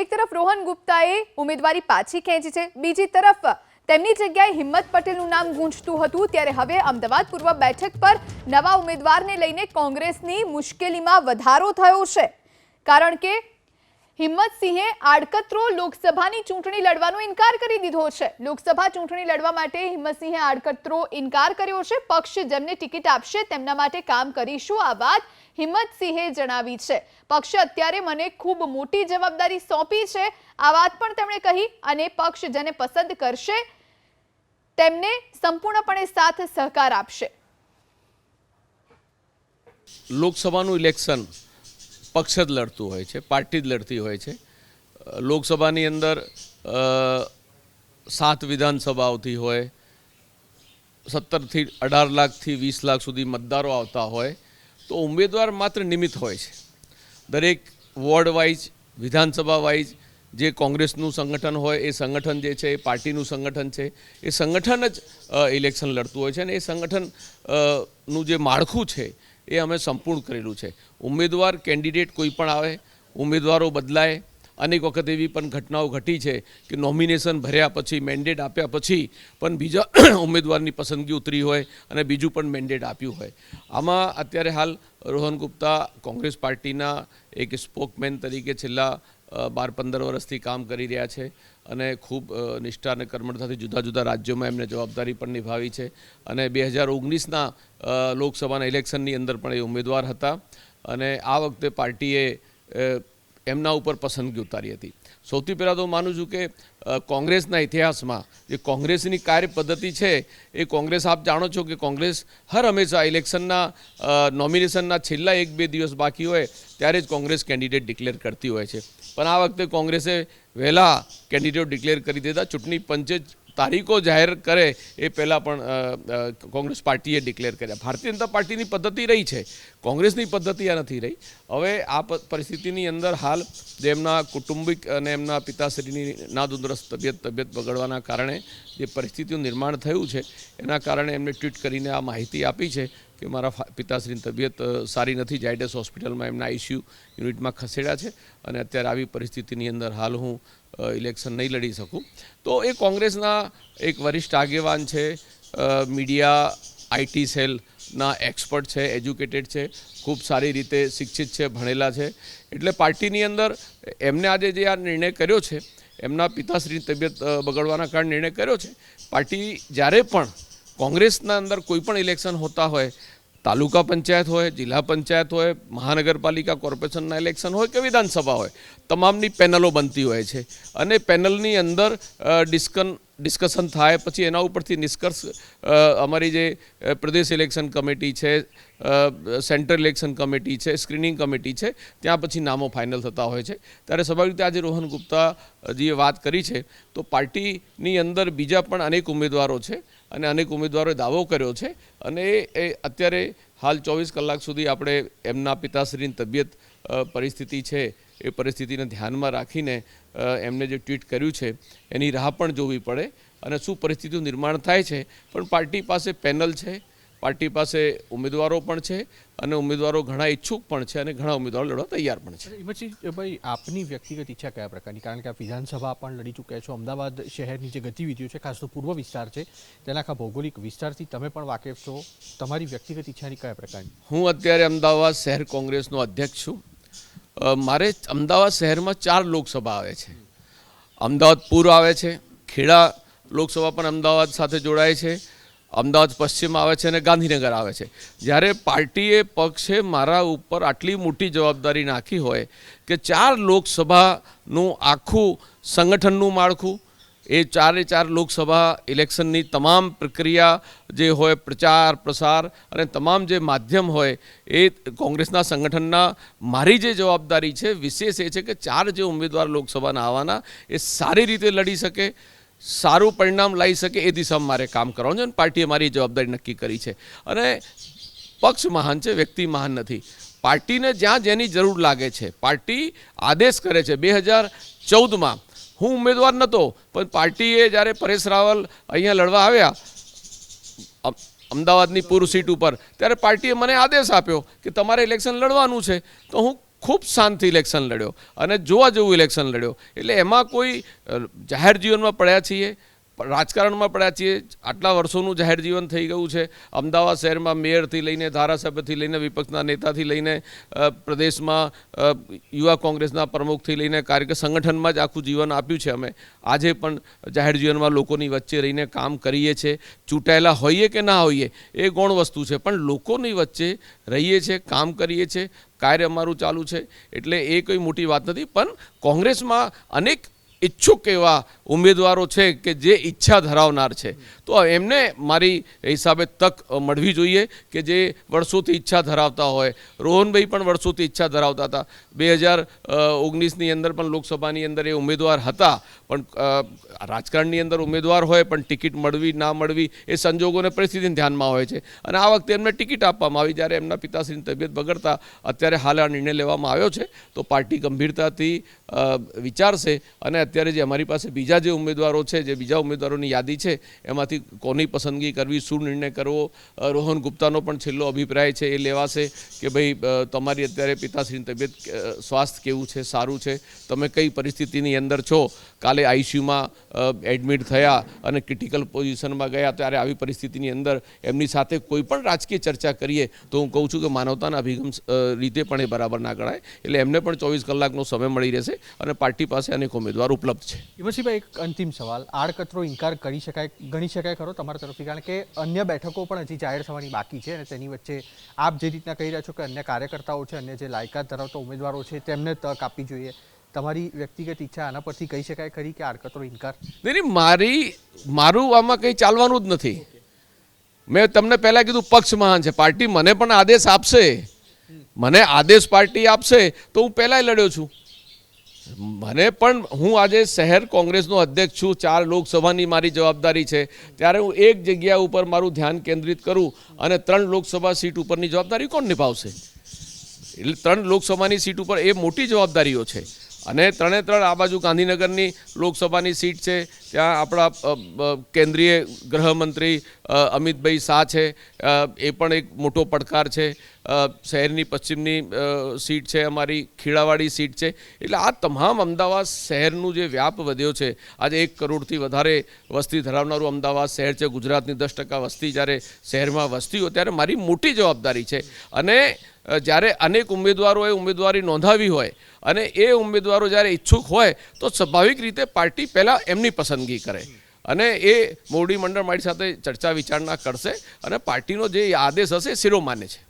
એક તરફ રોહન ગુપ્તાએ ઉમેદવારી પાછી ખેંચી છે, બીજી તરફ તેમની જગ્યાએ હિંમત પટેલનું નામ ગૂંજતું હતું, ત્યારે હવે અમદાવાદ પૂર્વ બેઠક પર નવા ઉમેદવારને લઈને કોંગ્રેસની મુશ્કેલીમાં વધારો થયો છે. કારણ કે હિંમતસિંહે આડકતરો લોકસભાની ચૂંટણી લડવાનો ઇનકાર કરી દીધો છે. લોકસભા ચૂંટણી લડવા માટે હિંમતસિંહે આડકતરો ઇનકાર કર્યો છે. પક્ષ જેમને ટિકિટ આપશે તેમના માટે કામ કરીશું. આ વાત હિંમતસિંહે જણાવી છે. પક્ષે અત્યારે મને ખૂબ મોટી જવાબદારી સોંપી છે. આ વાત પણ તેમણે કહી અને પક્ષ જેને પસંદ કરશે, તેમને સંપૂર્ણપણે સાથ સહકાર આપશે. લોકસભાનું ઇલેક્શન પક્ષ જ લડતું હોય છે, પાર્ટી જ લડતી હોય છે. લોકસભાની અંદર સાત વિધાનસભા આવતી હોય, સત્તરથી અઢાર લાખથી વીસ લાખ સુધી મતદારો આવતા હોય. તો ઉમેદવાર માત્ર નિમિત્ત હોય છે. દરેક વોર્ડ વાઇઝ, વિધાનસભા વાઇઝ જે કોંગ્રેસનું સંગઠન હોય, એ સંગઠન જે છે, એ પાર્ટીનું સંગઠન છે, એ સંગઠન જ ઇલેક્શન લડતું હોય છે અને એ સંગઠનનું જે માળખું છે, એ અમે સંપૂર્ણ કરેલું છે. ઉમેદવાર કેન્ડિડેટ કોઈ પણ આવે, ઉમેદવારો બદલાય અનેક વખત એવી પણ ઘટનાઓ ઘટી છે કે નોમિનેશન ભર્યા પછી મેન્ડેટ આપ્યા પછી પણ બીજા ઉમેદવારની પસંદગી ઉતરી હોય અને બીજું પણ મેન્ડેટ આપ્યું હોય. આમાં અત્યારે હાલ રોહન ગુપ્તા કોંગ્રેસ પાર્ટીના એક સ્પોકમેન તરીકે છેલ્લા બાર પંદર વર્ષથી કામ કરી રહ્યા છે અને ખૂબ નિષ્ઠા અને કર્મઠતાથી જુદા જુદા રાજ્યોમાં એમને જવાબદારી પણ નિભાવી છે અને બે હજાર ઓગણીસના લોકસભાના ઇલેક્શનની અંદર પણ એ ઉમેદવાર હતા અને આ વખતે પાર્ટીએ એમના ઉપર પસંદગી ઉતારી હતી. સૌથી પહેલાં તો માનું છું કે કોંગ્રેસના ઇતિહાસમાં જે કોંગ્રેસની કાર્ય પદ્ધતિ છે, એ કોંગ્રેસ આપ જાણો છો કે કોંગ્રેસ હર હંમેશા ઇલેક્શનના નોમિનેશનના છેલ્લા એક બે દિવસ બાકી હોય, ત્યારે જ કોંગ્રેસ કેન્ડિડેટ ડિક્લેર કરતી હોય છે. પણ આ વખતે કોંગ્રેસે વહેલા કેન્ડિડેટ ડિક્લેર કરી દીધા. ચૂંટણી પંચે તારીખો જાહેર કરે એ પહેલાં પણ કોંગ્રેસ પાર્ટીએ ડિક્લેર કર્યા. ભારતીય જનતા પાર્ટીની પદ્ધતિ રહી છે. કોંગ્રેસની પદ્ધતિ આ નથી રહી. હવે આ પરિસ્થિતિની અંદર હાલ જે એમના કુટુંબિક અને એમના પિતાશ્રીની નાદુંદરસ્ત તબિયત તબિયત બગડવાના કારણે જે પરિસ્થિતિનું નિર્માણ થયું છે, એના કારણે એમને ટ્વીટ કરીને આ માહિતી આપી છે. કે મારા પિતાશ્રીની તબિયત સારી નથી જાયડસ હોસ્પિટલમાં એમના આઈસીયુ યુનિટમાં ખસેડ્યા છે અને અત્યારે આવી પરિસ્થિતિની અંદર હાલ હું ઇલેક્શન નહીં લડી શકું. તો એ કોંગ્રેસના એક વરિષ્ઠ આગેવાન છે મીડિયા આઈટી સેલના એક્સપર્ટ છે, એજ્યુકેટેડ છે, ખૂબ સારી રીતે શિક્ષિત છે, ભણેલા છે. એટલે પાર્ટીની અંદર એમને આજે જે આ નિર્ણય કર્યો છે, એમના પિતાશ્રીની તબિયત બગડવાના કારણે નિર્ણય કર્યો છે. પાર્ટી જ્યારે પણ કોંગ્રેસના અંદર કોઈ પણ ઇલેક્શન હોતા હોય, તાલુકા પંચાયત હોય, જિલ્લા પંચાયત હોય, મહાનગરપાલિકા કોર્પોરેશનના ઇલેક્શન હોય કે વિધાનસભા હોય, તમામની પેનલો બનતી હોય છે. અને પેનલની અંદર ડિસ્કન, ડિસ્કશન થાય, પછી એના ઉપરથી નિષ્કર્ષ અમારી જે પ્રદેશ ઇલેક્શન કમિટી છે સેન્ટ્રલ ઇલેક્શન કમિટી છે, સ્ક્રીનિંગ કમિટી છે, ત્યાં પછી નામો ફાઇનલ થતા હોય છે. ત્યારે સ્વાભાવિક રીતે આજે રોહન ગુપ્તાજીએ વાત કરી છે. તો પાર્ટીની અંદર બીજા પણ અનેક ઉમેદવારો છે. અને અનેક ઉમેદવારોએ દાવો કર્યો છે. અને એ- અત્યારે હાલ ચોવીસ કલાક સુધી આપણે એમના પિતાશ્રીની તબિયત પરિસ્થિતિ છે એ પરિસ્થિતિને ધ્યાનમાં રાખીને એમને જે ટ્વીટ કર્યું છે એની રાહ પણ જોવી પડે અને શું પરિસ્થિતિનું નિર્માણ થાય છે. પણ પાર્ટી પાસે પેનલ છે પાર્ટી પાસે ઉમેદવારો પણ છે અને ઉમેદવારો ઘણા ઈચ્છુક પણ છે અને ઘણા ઉમેદવારો લડવા તૈયાર પણ છે. હિંમતસિંહ ભાઈ આપની વ્યક્તિગત ઈચ્છા કયા પ્રકારની? કારણ કે આ વિધાનસભા પણ લડી ચૂક્યા છો. અમદાવાદ શહેરની જે ગતિવિધિઓ છે ખાસ તો પૂર્વ વિસ્તાર છે તેના આખા ભૌગોલિક વિસ્તારથી તમે પણ વાકેફ છો. તમારી વ્યક્તિગત ઈચ્છાની કયા પ્રકારની? હું અત્યારે અમદાવાદ શહેર કોંગ્રેસનો અધ્યક્ષ છું. મારે અમદાવાદ શહેરમાં ચાર લોકસભા આવે છે. અમદાવાદ પૂર્વ આવે છે ખેડા લોકસભા પણ અમદાવાદ સાથે જોડાય છે. અમદાવાદ પશ્ચિમ આવે છે અને ગાંધીનગર આવે છે. જ્યારે પાર્ટીએ પક્ષે મારા ઉપર આટલી મોટી જવાબદારી નાખી હોય કે ચાર લોકસભાનું આખું સંગઠનનું માળખું, એ ચારે ચાર લોકસભા ઇલેક્શનની તમામ પ્રક્રિયા જે હોય, પ્રચાર, પ્રસાર અને તમામ જે માધ્યમ હોય, એ કોંગ્રેસના સંગઠનના મારી જે જવાબદારી છે, વિશેષ એ છે કે ચાર જે ઉમેદવાર લોકસભાના આવવાના, એ સારી રીતે લડી શકે સારું પરિણામ લાવી શકે એ દિશામાં મારે કામ કરવાનું છે અને પાર્ટીએ મારી જવાબદારી નક્કી કરી છે. અને પક્ષ મહાન છે, વ્યક્તિ મહાન નથી. પાર્ટીને જ્યાં જેની જરૂર લાગે છે. પાર્ટી આદેશ કરે છે બે હજાર ચૌદમાં. હું ઉમેદવાર નહોતો પણ પાર્ટીએ જ્યારે પરેશ રાવલ અહીંયા લડવા આવ્યા, અમ- અમદાવાદની પૂર્વ સીટ ઉપર, ત્યારે પાર્ટીએ મને આદેશ આપ્યો કે તમારે ઇલેક્શન લડવાનું છે. તો હું ખૂબ શાંતિ ઇલેક્શન લડ્યો અને જોવા જેવું ઇલેક્શન લડ્યો. એટલે એમાં કોઈ જાહેર જીવનમાં પડ્યા છીએ રાજકારણમાં પડ્યા છીએ. આટલા વર્ષોનું જાહેર જીવન થઈ ગયું છે. અમદાવાદ શહેરમાં મેયરથી લઈને, ધારાસભ્યથી લઈને, વિપક્ષના નેતાથી લઈને પ્રદેશમાં યુવા કોંગ્રેસના પ્રમુખથી લઈને કાર્ય સંગઠનમાં જ આખું જીવન આપ્યું છે અમે. આજે પણ જાહેર જીવનમાં લોકોની વચ્ચે રહીને કામ કરીએ છીએ ચૂંટાયેલા હોઈએ કે ના હોઈએ, એ ગૌણ વસ્તુ છે. પણ લોકોની વચ્ચે રહીએ છીએ કામ કરીએ છીએ કાર્ય અમારું ચાલુ છે. એટલે એ કોઈ મોટી વાત નથી. પણ કોંગ્રેસમાં અનેક ઈચ્છુક એવા ઉમેદવારો છે કે જે ઈચ્છા ધરાવનાર છે. તો એમને મારી હિસાબે તક મળવી જોઈએ કે જે વર્ષોથી ઈચ્છા ધરાવતા હોય. રોહનભાઈ પણ વર્ષોથી ઈચ્છા ધરાવતા હતા. બે હજાર ઓગણીસની અંદર પણ લોકસભાની અંદર એ ઉમેદવાર હતા. પણ રાજકારણની અંદર ઉમેદવાર હોય પણ ટિકિટ મળવી, ના મળવી એ સંજોગોને પરિસ્થિતિને ધ્યાનમાં હોય છે. અને આ વખતે એમને ટિકિટ આપવામાં આવી જ્યારે એમના પિતાશ્રીની તબિયત બગડતા અત્યારે હાલ આ નિર્ણય લેવામાં આવ્યો છે. તો પાર્ટી ગંભીરતાથી વિચારશે અને અત્યારે જે અમારી પાસે બીજા જે ઉમેદવારો છે, જે બીજા ઉમેદવારોની યાદી છે, એમાંથી કોની પસંદગી કરવી, શું નિર્ણય કરવો રોહન ગુપ્તાનો પણ છેલ્લો અભિપ્રાય છે એ લેવાશે કે ભાઈ તમારી અત્યારે પિતાશ્રીની તબિયત સ્વાસ્થ્ય કેવું છે, સારું છે, તમે કઈ પરિસ્થિતિની અંદર છો? કાલે આઈસીયુમાં એડમિટ થયા અને ક્રિટિકલ પોઝિશનમાં ગયા ત્યારે આવી પરિસ્થિતિની અંદર એમની સાથે કોઈ પણ રાજકીય ચર્ચા કરીએ તો હું કહું છું કે માનવતાના અભિગમ રીતે પણ એ બરાબર ના ગણાય. એટલે એમને પણ ચોવીસ કલાકનો સમય મળી રહેશે અને પાર્ટી પાસે અનેક ઉમેદવાર ઉપલબ્ધ છે. વિમર્શીભાઈ એક અંતિમ સવાલ. આડકતરો ઇન્કાર કરી શકાય ગણી શકાય ખરો તમારા તરફથી? કારણ કે અન્ય બેઠકો પણ હજી જાહેર થવાની બાકી છે અને તેની વચ્ચે આપ જે રીતના કહી રહ્યા છો કે અન્ય કાર્યકર્તાઓ છે અન્ય જે લાયકાત ધરાવતા ઉમેદવારો છે તેમને તક આપવી જોઈએ. તમારી વ્યક્તિગત ઈચ્છા આના પરથી કહી શકાય ખરી કે આડકતરો ઇનકાર? નહીં, મારી મારું આમાં કંઈ ચાલવાનું જ નથી. મેં તમને પહેલાં કીધું પક્ષ મહાન છે. પાર્ટી મને પણ આદેશ આપશે. મને આદેશ પાર્ટી આપશે. તો હું પહેલાંય લડ્યો છું. મને પણ, હું આજે શહેર કોંગ્રેસનો અધ્યક્ષ છું, ચાર લોકસભાની મારી જવાબદારી છે. ત્યારે હું એક જગ્યા ઉપર મારું ધ્યાન કેન્દ્રિત કરું અને ત્રણ લોકસભા સીટ ઉપરની જવાબદારી કોણ નિભાવશે? એટલે ત્રણ લોકસભાની સીટ ઉપર એ મોટી જવાબદારીઓ છે. અને ત્રણે ત્રણ આ બાજુ ગાંધીનગરની લોકસભાની સીટ છે. ત્યાં આપણા કેન્દ્રીય ગૃહમંત્રી અમિતભાઈ શાહ છે. એ પણ એક મોટો પડકાર છે. શહેરની પશ્ચિમની સીટ છે, અમારી ખીડાવાડી સીટ છે. એટલે આ તમામ અમદાવાદ શહેરનું જે વ્યાપ વધ્યો છે, આજે એક કરોડથી વધારે વસ્તી ધરાવનારું અમદાવાદ શહેર છે. ગુજરાતની દસ ટકા વસ્તી જ્યારે શહેરમાં વસતી હોય, ત્યારે મારી મોટી જવાબદારી છે. અને જ્યારે અનેક ઉમેદવારોએ ઉમેદવારી નોંધાવી હોય અને એ ઉમેદવારો જ્યારે ઈચ્છુક હોય, તો સ્વાભાવિક રીતે પાર્ટી પહેલાં એમની પસંદગી કરે. અને એ મોવડી મંડળ મારી સાથે ચર્ચા વિચારણા કરશે અને પાર્ટીનો જે આદેશ હશે શિરોમાન્ય છે.